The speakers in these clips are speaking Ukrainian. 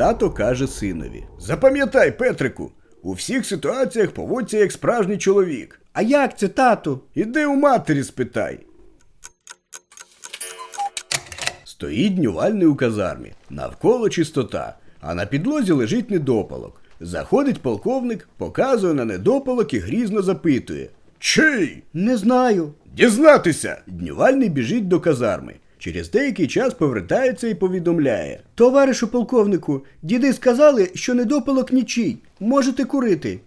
Тато каже синові: Запам'ятай, Петрику, у всіх ситуаціях поводься як справжній чоловік. А як це, тату? Іди у матері спитай. Стоїть днювальний у казармі. Навколо чистота, а на підлозі лежить недопалок. Заходить полковник, показує на недопалок і грізно запитує. Чий? Не знаю. Дізнатися! Днювальний біжить до казарми. Через деякий час повертається і повідомляє. Товаришу полковнику, діди сказали, що недопалок нічий. Можете курити.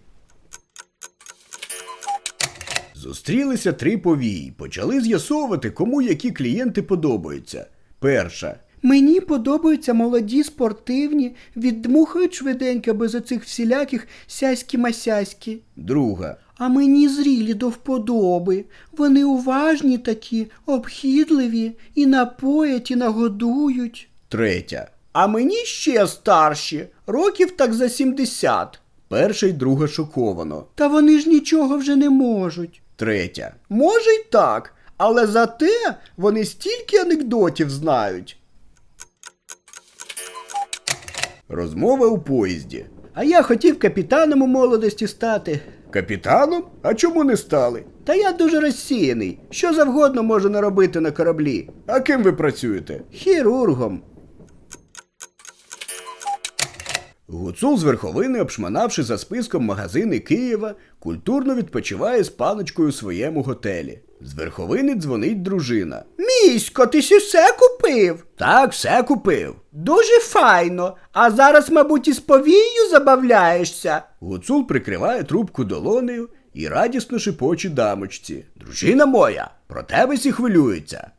Зустрілися три повії, почали з'ясовувати, кому які клієнти подобаються. Перша. Мені подобаються молоді, спортивні, віддмухають швиденько без оцих всіляких сяські-масяські. Друга. А мені зрілі до вподоби. Вони уважні такі, обхідливі, і напоять, і нагодують. Третя. А мені ще старші, років так за сімдесят. Перша й друга шоковано. Та вони ж нічого вже не можуть. Третя. Може й так, але зате вони стільки анекдотів знають. Розмова у поїзді. А я хотів капітаном у молодості стати. Капітаном? А чому не стали? Та я дуже розсіяний. Що завгодно можу наробити на кораблі. А ким ви працюєте? Хірургом. Гуцул з верховини, обшманавши за списком магазини Києва, культурно відпочиває з паночкою у своєму готелі. З верховини дзвонить дружина. Місько, ти ще все купив? Так, все купив. Дуже файно. А зараз, мабуть, із повією забавляєшся. Гуцул прикриває трубку долонею і радісно шепоче дамочці. Дружина моя, про тебе сі хвилюється.